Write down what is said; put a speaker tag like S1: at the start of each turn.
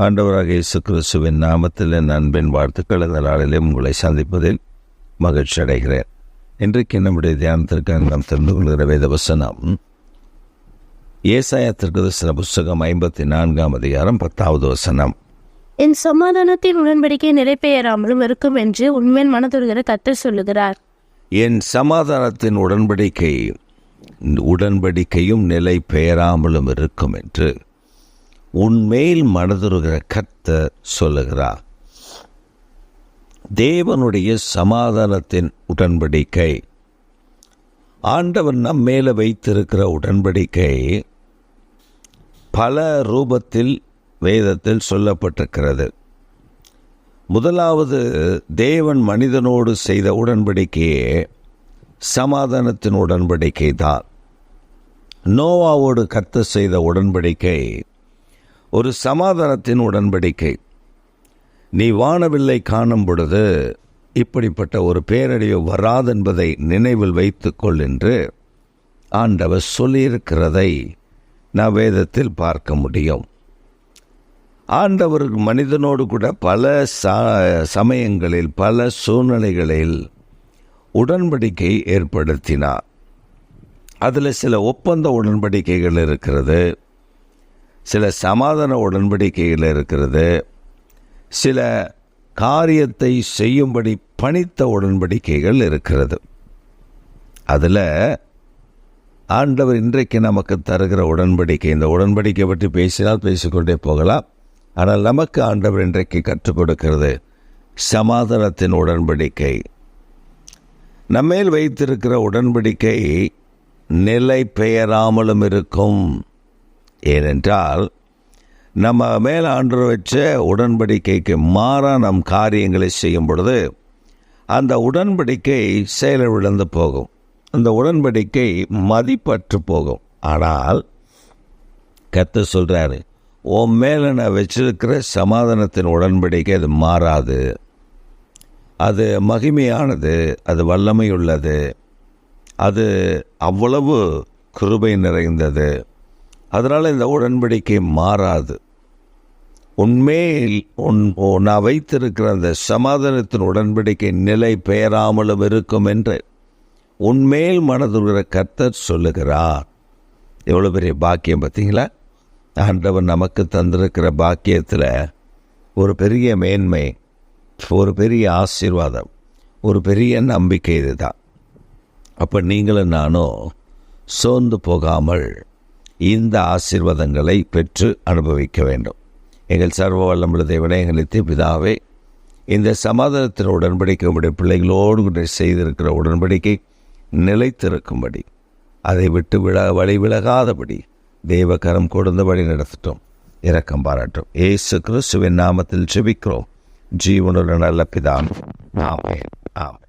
S1: ஆண்டவராக இயேசு கிறிஸ்துவின் நாமத்தில் என் அன்பின் வாழ்த்துக்கள். இந்த நாளிலே உங்களை சந்திப்பதில் மகிழ்ச்சி அடைகிறேன். இன்றைக்கு நம்முடைய தியானத்திற்காக நாம் தெரிந்து கொள்கிற வேத வசனம் ஏசாயத்திற்கு சில புஸ்தகம் ஐம்பத்தி நான்காம் அதிகாரம் பத்தாவது வசனம்.
S2: என் சமாதானத்தின் உடன்படிக்கை நிலைபெயராமலும் இருக்கும் என்று உண்மையின் மனதுருகிற கத்தர் சொல்லுகிறார்.
S1: என் சமாதானத்தின் உடன்படிக்கை உடன்படிக்கையும் நிலை பெயராமலும் இருக்கும் என்று. உன்மேல் மனதுருகிற கத்த சொல்லுகிறார். தேவனுடைய சமாதானத்தின் உடன்படிக்கை. ஆண்டவன் நம் மேலே வைத்திருக்கிற உடன்படிக்கை பல ரூபத்தில் வேதத்தில் சொல்லப்பட்டிருக்கிறது. முதலாவது தேவன் மனிதனோடு செய்த உடன்படிக்கையே சமாதானத்தின் உடன்படிக்கை தான் நோவாவோடு கத்த செய்த உடன்படிக்கை ஒரு சமாதானத்தின் உடன்படிக்கை. நீ வானவில்லை காணும் பொழுது இப்படிப்பட்ட ஒரு பேரழிவு வராதென்பதை நினைவில் வைத்துக்கொள் என்று ஆண்டவர் சொல்லியிருக்கிறதை நான் வேதத்தில் பார்க்க முடியும். ஆண்டவர் மனிதனோடு கூட பல சமயங்களில் பல சூழ்நிலைகளில் உடன்படிக்கை ஏற்படுத்தினார். அதில் சில ஒப்பந்த உடன்படிக்கைகள் இருக்கிறது. சில சமாதான உடன்படிக்கையில் இருக்கிறது. சில காரியத்தை செய்யும்படி பணித்த உடன்படிக்கைகள் இருக்கிறது. அதில் ஆண்டவர் இன்றைக்கு நமக்கு தருகிற உடன்படிக்கை இந்த உடன்படிக்கை பற்றி பேசினால் பேசிக்கொண்டே போகலாம். ஆனால் நமக்கு ஆண்டவர் இன்றைக்கு கற்றுக் கொடுக்கிறது சமாதானத்தின் உடன்படிக்கை. நம்மேல் வைத்திருக்கிற உடன்படிக்கை நிலை பெயராமலும் இருக்கும். ஏனென்றால் நம்ம மேலாண்டு ஆண்டு வச்ச உடன்படிக்கைக்கு மாறாக நம் காரியங்களை செய்யும் பொழுது அந்த உடன்படிக்கை செயலிழந்து போகும். அந்த உடன்படிக்கை மதிப்பற்று போகும். ஆனால் கத்த சொல்கிறாரு உன் மேலே நான் வச்சிருக்கிற சமாதானத்தின் உடன்படிக்கை அது மாறாது. அது மகிமையானது அது வல்லமையுள்ளது அது அவ்வளவு கிருபை நிறைந்தது. அதனால் இந்த உடன்படிக்கை மாறாது. உண்மையில் உன் நான் வைத்திருக்கிற அந்த சமாதானத்தின் உடன்படிக்கை நிலை பெயராமலும் இருக்கும் என்று உண்மையில் மனதுகிற கர்த்தர் சொல்லுகிறார். எவ்வளோ பெரிய பாக்கியம் பார்த்தீங்களா? ஆண்டவர் நமக்கு தந்திருக்கிற பாக்கியத்தில் ஒரு பெரிய மேன்மை ஒரு பெரிய ஆசீர்வாதம் ஒரு பெரிய நம்பிக்கை இதுதான். அப்போ நீங்களும் நானும் சோர்ந்து போகாமல் இந்த ஆசீர்வாதங்களை பெற்று அனுபவிக்க வேண்டும். எங்கள் சர்வ வல்லமுள்ள தேவனே பிதாவே இந்த சமாதானத்தின் உடன்படிக்கை உடைய பிள்ளைகளோடு கூட செய்திருக்கிற உடன்படிக்கை நிலைத்திருக்கும்படி அதை விட்டு விழ வழி விலகாதபடி தேவகரம் கொடுந்த வழி நடத்தட்டும் இரக்கம் பாராட்டும். ஏசு கிறிஸ்துவின் நாமத்தில் செபிக்கிறோம் ஜீவனுள்ள நல்ல பிதான் ஆமே ஆமே